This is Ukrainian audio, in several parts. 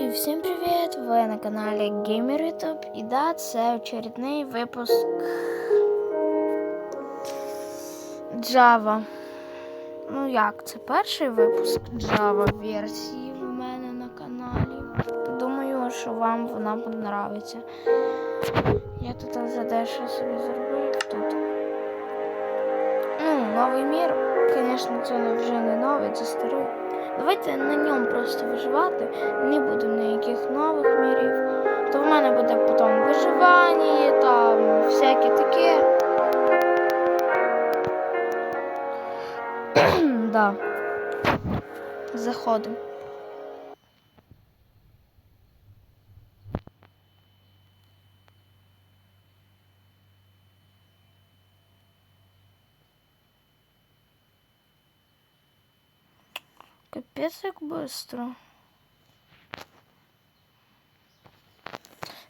І всім привіт! Ви на каналі Gamer YouTube. І да, це очередний випуск Java. Ну як, це перший випуск Java версії в мене на каналі. Думаю, що вам вона подобається. Я тут вже дещо собі зробив тут. Ну, новий мір, звісно, це вже не новий, це старий. Давайте на ньому просто виживати. Не буде ніяких нових мірів. То в мене буде потім виживання, там всяке таке. да. Заходимо. Капец, як быстро.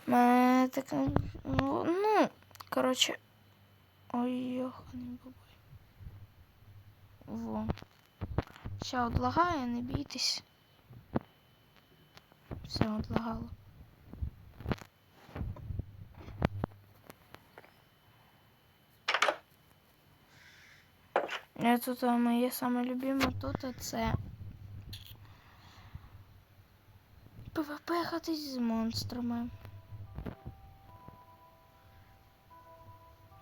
Мене так, ну, ну, короче. Ой, йоханий бабай. Во. Ще одлагає, не бійтесь. Все одлагало. Я тут а, моє саме любиме тут це ПВП хатись з монстрами.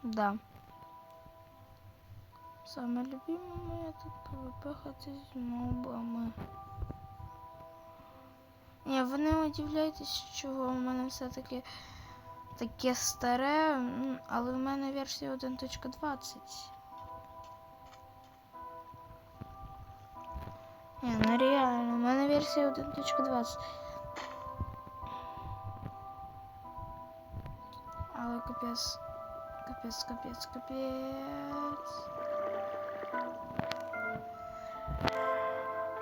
Да. Саме любиме моє тут ПВП хатись з мобами. Ні, ви не удивляйтесь, чого у мене все-таки таке старе, м, але в мене версія 1.20. Ні, ну реально, у мене версія 1.20. Але капець. Капець, капець, капець.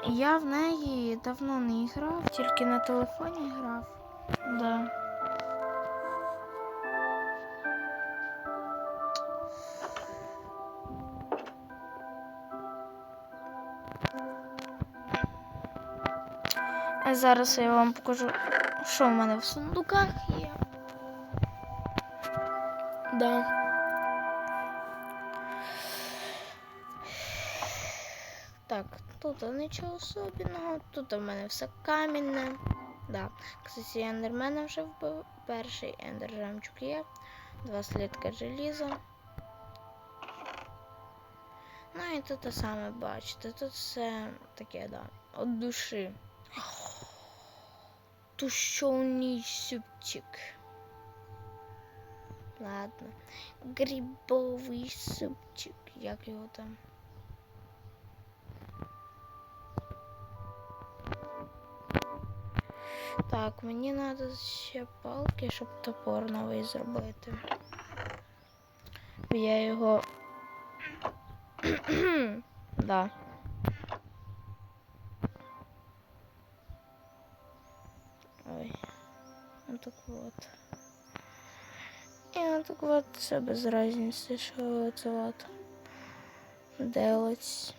Я в неї давно не грав, тільки на телефоні грав. Да. А зараз я вам покажу, що в мене в сундуках є. Да. Так, тут нічого особенного, тут у мене все камінне. Да. Кстати, ендермена вже вбив. Перший ендер жемчуг є. Два слідка желіза. Ну і тут те саме бачите, тут все таке, да, от душі. Тушоний супчик. Ладно. Грибовий супчик. Як його там? Так, мені треба ще палки, щоб топор новий зробити. Я його. да. Ой. Ну так вот. Так вот, це без разницы, що вот делать.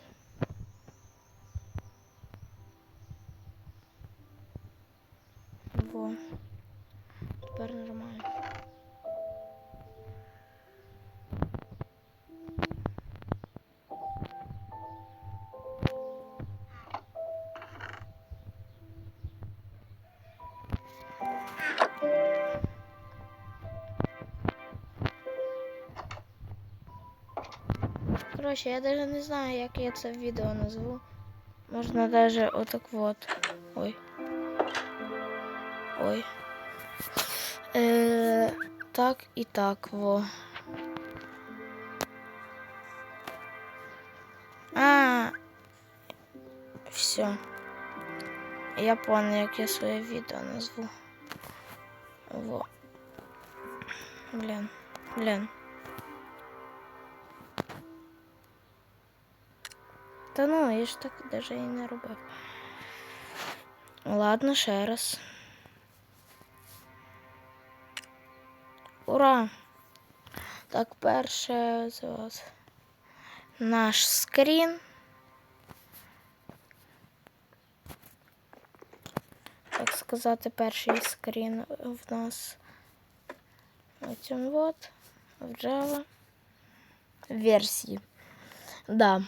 Короче, я даже не знаю, як я це відео назву. Можна даже отак вот. Ой. Ой. Е, так і так, во. А. Все. Я понял, як я своє відео назву. Во. Блін. Блін. Та ну, я ж так даже і не робив. Ладно, ще раз. Ура! Так, перше це от наш скрін. так сказати, перший скрін в нас. Этим вот в Java версии. Да.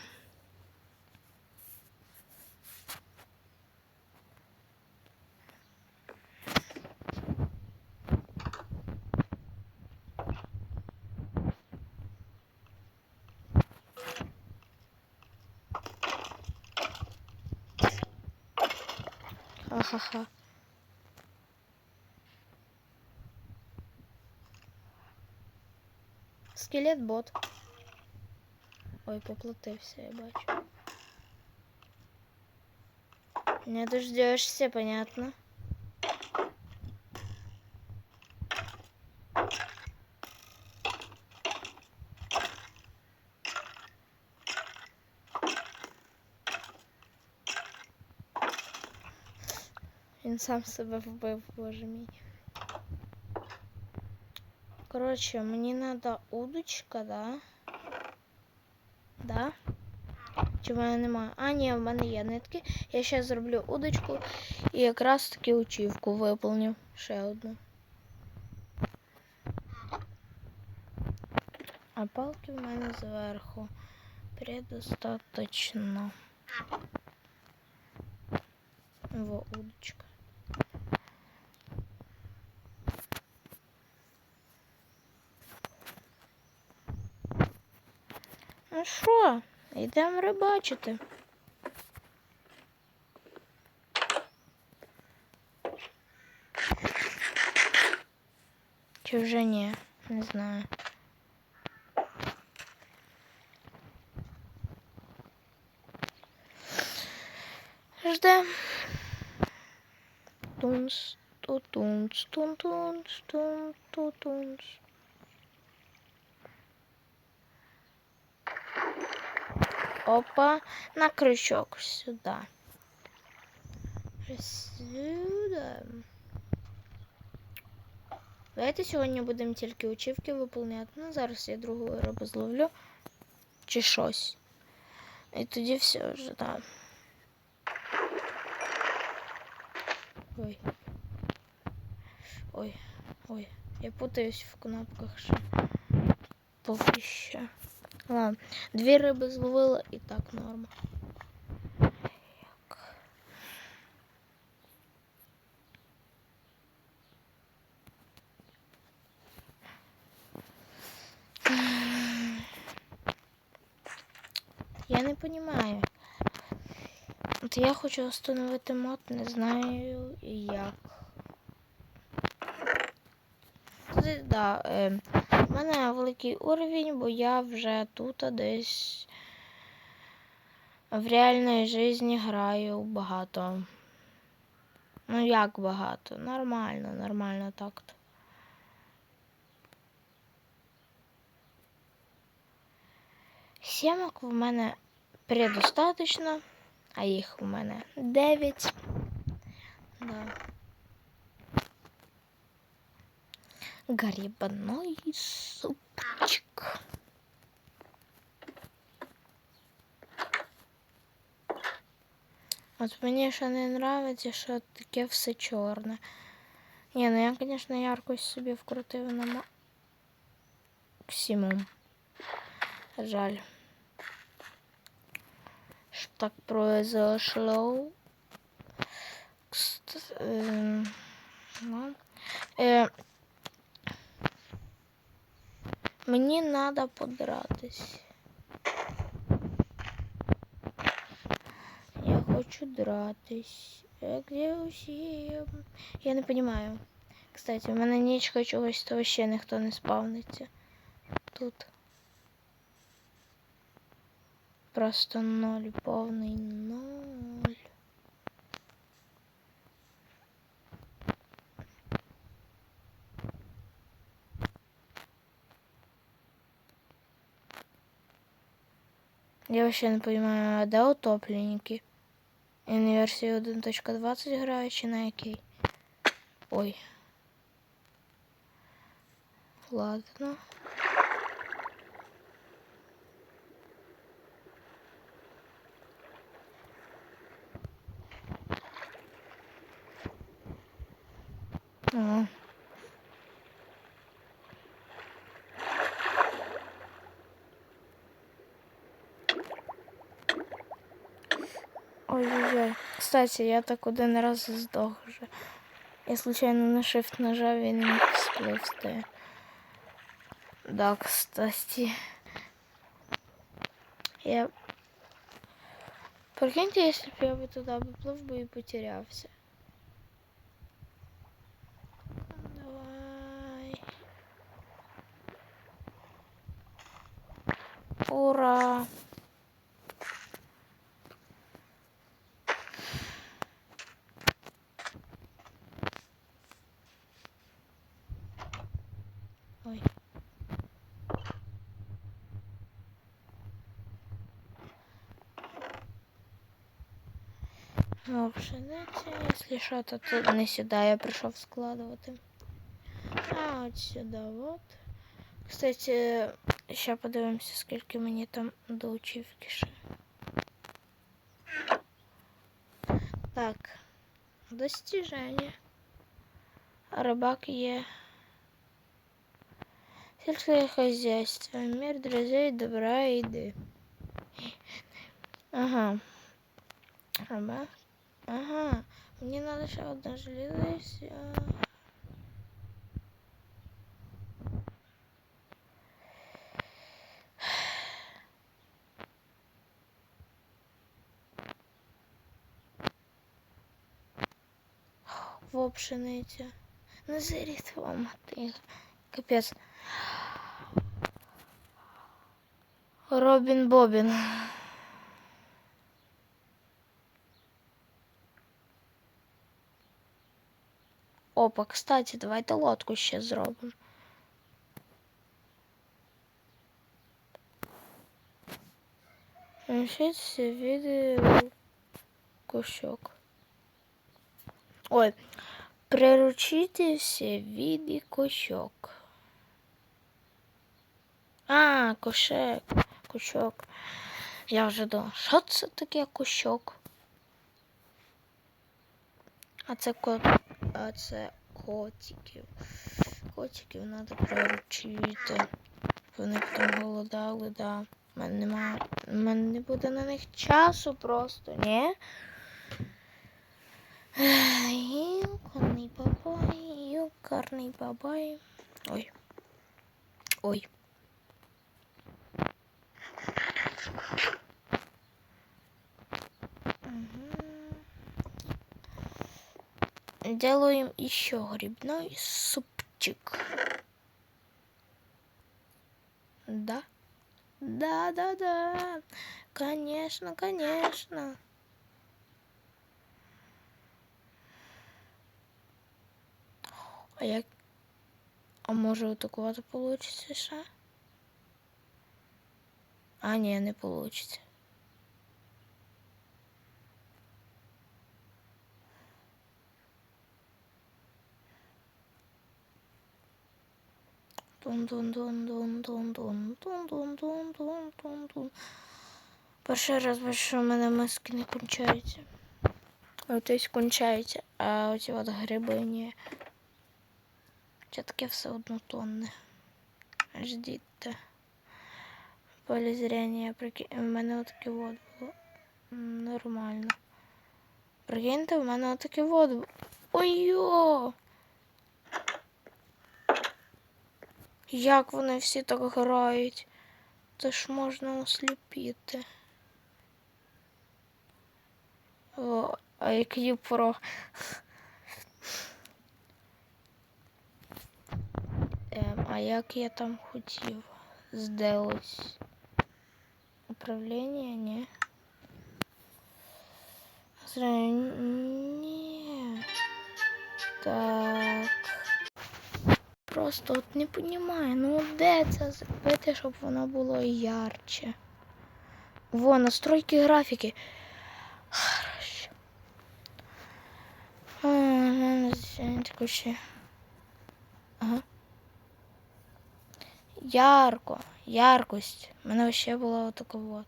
Ха-ха-ха. Скелет бот. Ой, поплатився, я бачу. Не дождешься, понятно. Він сам себе вбив, боже мій. Короче, мені надо удочка, да? Да? Чи в мене немає? А, ні, в мене є нитки. Я ще зроблю удочку і якраз таки учівку виповню. Ще одну. А палки в мене зверху. Предостаточно. Во, удочка. Ну що, йдемо рибачити. Чи вже ні? Не знаю. Ждем. Тунс, тутунс, тун-тунс, тун-тутунс. Опа, на крючок сюда. Сюда. Давайте сьогодні будемо тільки учівки виповняти. Ну, зараз я другу рибу зловлю. Чи щось. І тоді все вже, да. Ой. Ой, ой. Я путаюсь в кнопках ще. Поки що. Ладно, дві риби зловила і так норма. Я не розумію. От я хочу встановити мод, не знаю як. Тут, да, у мене великий уровень, бо я вже тут десь в реальній житті граю багато. Ну як багато? Нормально, нормально так-то. Сімок в мене предостаточно, а їх у мене 9. Да. Грибной супчик. От мені ще не нравиться, що таке все чорне. Ні, ну я, звісно, яркость собі вкрутив на максимум. Жаль. Что так произошло. Кстати, э, ну, Мені треба подратись. Я хочу дратись. А Где усі? Я не розумію. Кстати, у мене нічка чогось то ще ніхто не спавниться. Тут. Просто ноль, повний ноль. Я вообще не понимаю, а де утопленники? І на версії 1.20 граю чи на якій? Ой. Ладно. Кстати, я так один раз здох вже. Я случайно на shift нажав і не міг спливти. Да, кстати. Я... Прикиньте, если бы я бы туда поплыл бы и потерялся. Давай. Ура! Ну, пшениця, якщо що, то тут не сюди я прийшов складувати. А от сюди от. Кстати, ще подивимося, скільки мені там до учівки ще. Так. Достіження. Рибак є. Сельское хозяйство. Мир друзей, добра и еды. Ага. Ага. Ага, мне надо еще одна железность. В общем, эти. Назарит вам ты. Капец. Робин Бобин. Опа, кстати, давайте лодку ще зробимо. Включиться відео кошок. Ой, приручитися від кошок. А, кошек, кошок. Я вже думав, що це таке кошок? А це кот. А це котиків. Котиків треба приручити. Вони потім голодали, да. У мене немає. У мене не буде на них часу просто, ні? Юкарний бабай, юкарний бабай. Ой. Ой. Делаем еще грибной супчик. Да? Да, да, да. Конечно, конечно. А як. А може атакувати получиться ще? А, ні, не получится. Тун-тун-тун-тун-тун-тун-тун-тун-тун-тун. Перший раз бачу, що в мене миски не кончаються. От ось кончаються, а оці от гриби ні. Хоча таке все однотонне. Ждіть. Поле зрення, прикинь, в мене отаке вот було. Нормально. Прикиньте, в мене отаке вот було. Ой-йо! Як вони всі так грають? Це ж можна осліпіти. О, а який порог. Ем, а як я там хотів сделать? Управление, не? Ні. Так. Просто от не понімаю, ну де це зробити, щоб воно було ярче. Во, настройки графіки. Хорошо. Ага. Ярко, яркость. У мене ще була отака вот.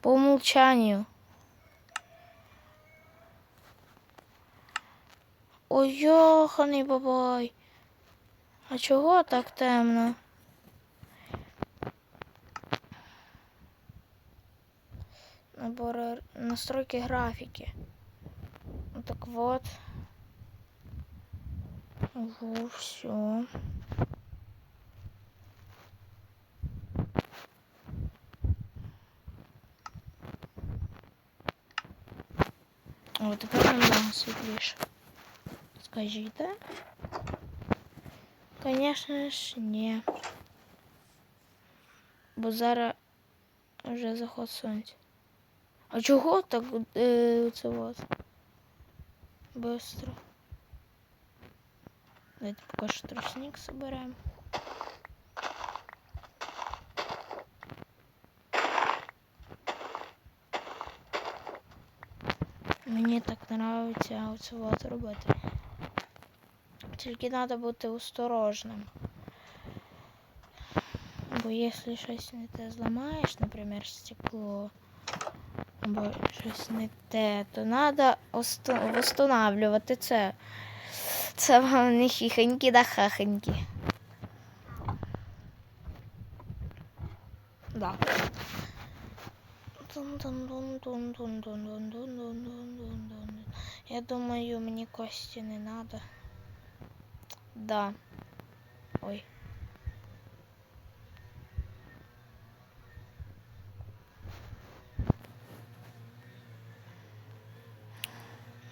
По умолчанию. Ой, йоханий бабай. А чого так темно? Набор настройки графики. Ну так вот. Ого, все. О, тепер намного світліше. Скажіть, да? Конечно ж, ні. Бо зараз вже заход сонця. А чого так е, це от? Быстро. Давайте поки що тростник соберемо. Мені так подобається оце от робити. Тільки треба бути осторожним. Бо якщо щось не те зламаєш, наприклад, стекло, або щось не те, то треба встановлювати це. Це вам не хіхенькі да хахенькі. Да. Я думаю, мені кості не треба. Да. Ой.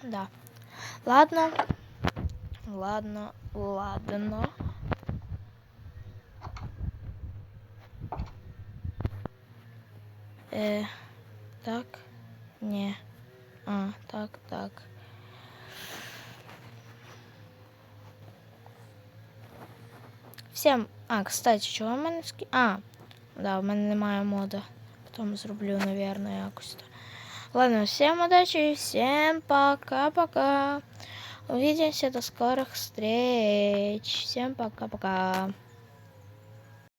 Да. Ладно. Ладно, ладно. Э, так. Не. А, так, так. Всем. А, кстати, чого в мене скі... А, да, в мене немає мода. Потім зроблю, наверное, якось. то. Ладно, всем удачи, всем пока-пока. Увидимся до скорых встреч. Всем пока-пока.